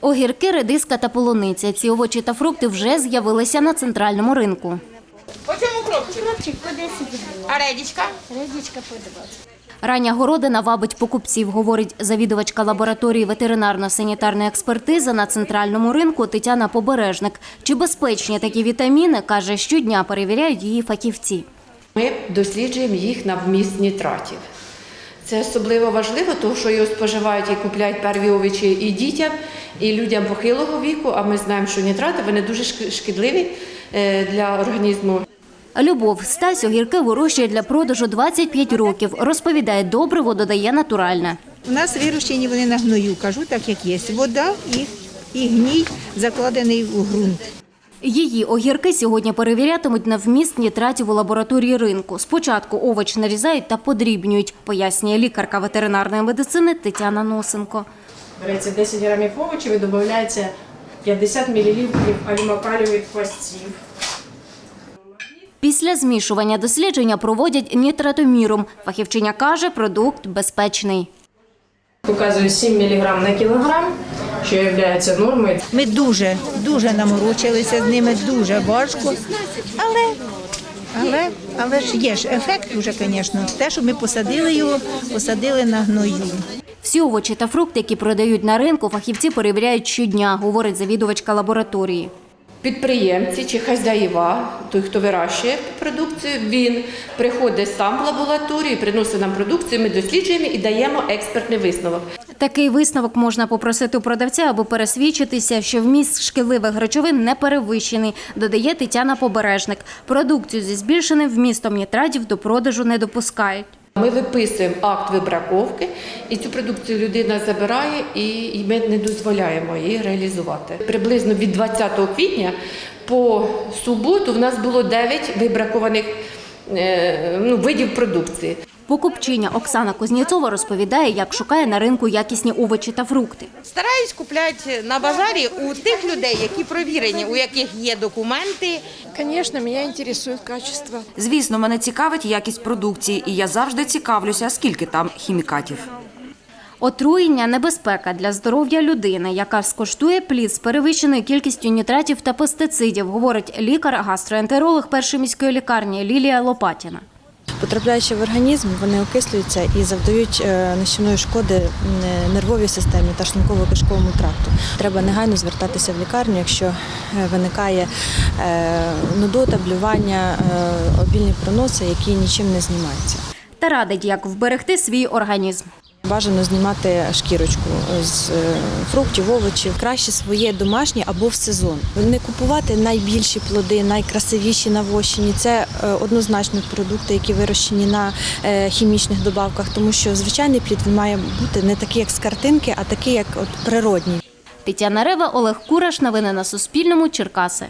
Огірки, редиска та полуниця. Ці овочі та фрукти вже з'явилися на центральному ринку. По чому кропчик? Хлопчик по 10 гривень. А редічка? Редічка по 20. Рання городина вабить покупців, говорить завідувачка лабораторії ветеринарно-санітарної експертизи на центральному ринку Тетяна Побережник. Чи безпечні такі вітаміни, каже, щодня перевіряють її фахівці. Ми досліджуємо їх на вміст нітратів. Це особливо важливо, тому що його споживають і купляють перві овочі і дітям, і людям похилого віку. А ми знаємо, що нітрати вони дуже шкідливі е, для організму. Любов Стась огірки вирощує для продажу 25 років. Розповідає, добриво додає натуральне. У нас вирощені вони на гною, кажу так, як є. Вода і, і гній закладений у ґрунт. Її огірки сьогодні перевірятимуть на вміст нітратів у лабораторії ринку. Спочатку овоч нарізають та подрібнюють, пояснює лікарка ветеринарної медицини Тетяна Носенко. Береться 10 грамів овочів і додається 50 мл алюмокалієвих хвостів. Після змішування дослідження проводять нітратоміром. Фахівчиня каже, продукт безпечний. Показує 7 мг на кілограм, що є нормою. Ми дуже, дуже наморочилися з ними, дуже важко. Але, але, але ж є ж ефект уже, звісно. Те, що ми посадили його, посадили на гною. Всі овочі та фрукти, які продають на ринку, фахівці перевіряють щодня, говорить завідувачка лабораторії. Підприємці чи хазяїва, той, хто вирощує продукцію, він приходить сам в лабораторію, приносить нам продукцію, ми досліджуємо і даємо експертний висновок. Такий висновок можна попросити у продавця, аби пересвідчитися, що вміст шкідливих речовин не перевищений, додає Тетяна Побережник. Продукцію зі збільшеним вмістом нітратів до продажу не допускають. Ми виписуємо акт вибраковки, і цю продукцію людина забирає, і ми не дозволяємо її реалізувати. Приблизно від 20 квітня по суботу в нас було 9 вибракованих е, ну, видів продукції. Покупчиня Оксана Кузнєцова розповідає, як шукає на ринку якісні овочі та фрукти. Стараюсь купляти на базарі у тих людей, які провірені, у яких є документи. Конечно, меня интересует качество. Звісно, мене цікавить якість продукції, і я завжди цікавлюся, скільки там хімікатів. Отруєння небезпека для здоров'я людини, яка скоштує плід з перевищеною кількістю нітратів та пестицидів, говорить лікар-гастроентеролог першої міської лікарні Лілія Лопатіна. Потрапляючи в організм, вони окислюються і завдають е, нищівної шкоди нервовій системі та шлунково-кишковому тракту. Треба негайно звертатися в лікарню, якщо е, виникає е, нудота, блювання, обільні проноси, які нічим не знімаються. Та радить, як вберегти свій організм. Бажано знімати шкірочку з е, фруктів, овочів. Краще своє домашнє або в сезон. Не купувати найбільші плоди, найкрасивіші навощені. Це е, однозначно продукти, які вирощені на е, хімічних добавках, тому що звичайний плід він має бути не такий, як з картинки, а такий, як от природній. Тетяна Рева, Олег Кураш. Новини на Суспільному. Черкаси.